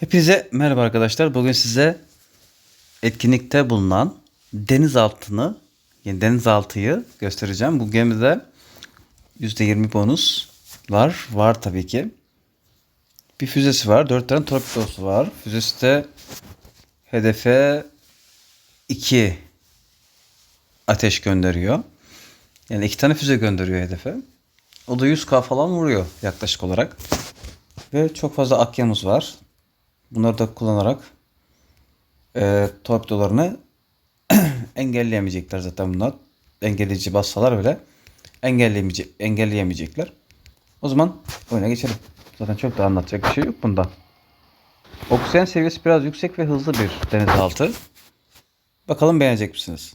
Hepinize merhaba arkadaşlar. Bugün size etkinlikte bulunan denizaltını, yani denizaltıyı göstereceğim. Bu gemide %20 bonus var. Tabii ki. Bir füzesi var. 4 tane torpidosu var. Füzesi de hedefe 2 ateş gönderiyor. Yani iki tane füze gönderiyor hedefe. O da 100k falan vuruyor yaklaşık olarak. Ve çok fazla akyamız var. Bunları da kullanarak e, torpidolarını engelleyemeyecekler zaten bunlar. Engelleyici bassalar bile engelleyemeyecek, engelleyemeyecekler. O zaman oyuna geçelim. Zaten çok da anlatacak bir şey yok bunda. Oksijen seviyesi biraz yüksek ve hızlı bir denizaltı. Bakalım beğenecek misiniz?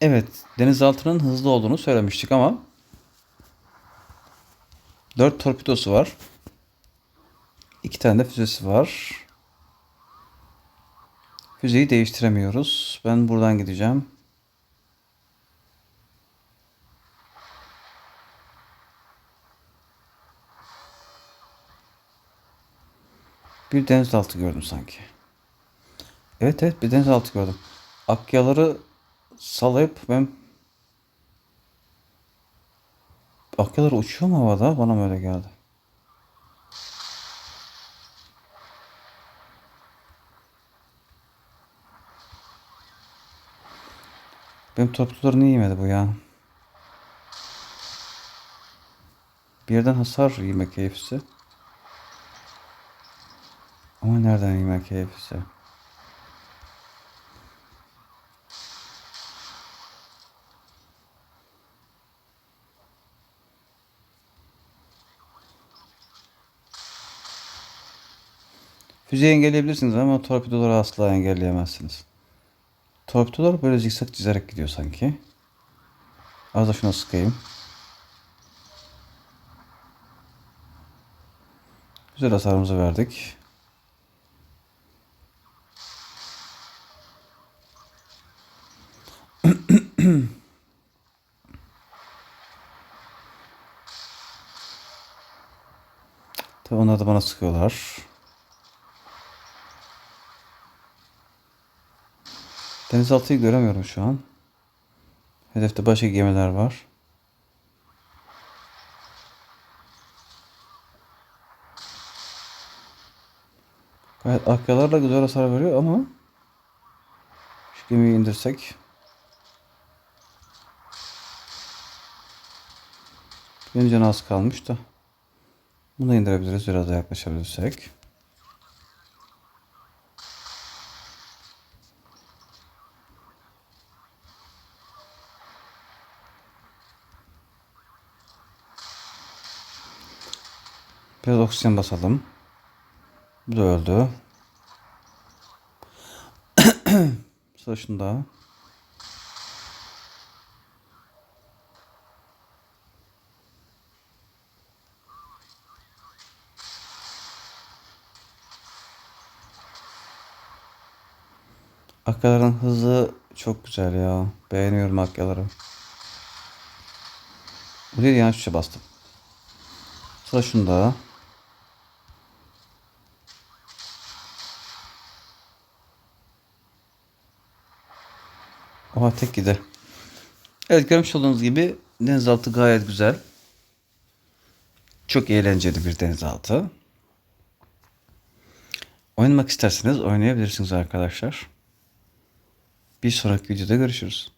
Evet, denizaltının hızlı olduğunu söylemiştik ama 4 torpidosu var. İki tane de füzesi var. Füzeyi değiştiremiyoruz. Ben buradan gideceğim. Bir denizaltı gördüm sanki. Evet evet bir denizaltı gördüm. Akyaları salayıp ben Akyalar uçuyor mu havada? Bana mı öyle geldi? Benim torpidoları niye yemedi bu ya? Bir yerden hasar yemek keyfisi. Ama nereden yemek keyfisi? Füzeyi engelleyebilirsiniz ama torpidoları asla engelleyemezsiniz. Torpidolar böyle zikzak çizerek gidiyor sanki. Az da şuna sıkayım. Güzel hasarımızı verdik. Tabii onlar da bana sıkıyorlar. Denizaltıyı göremiyorum şu an. Hedefte başka gemiler var. Gayet akyalarla güzel hasar veriyor ama şu gemiyi indirsek canı az kalmış da bunu da indirebiliriz biraz da yaklaşabilirsek. Biraz oksijen basalım. Bu da öldü. Sıra şunda. Akyaların hızı çok güzel ya. Beğeniyorum akyaları. Bu değil yanlış tuşa bastım. Sıra şunda. Oha tek gide. Evet görmüş olduğunuz gibi denizaltı gayet güzel. Çok eğlenceli bir denizaltı. Oynamak isterseniz oynayabilirsiniz arkadaşlar. Bir sonraki videoda görüşürüz.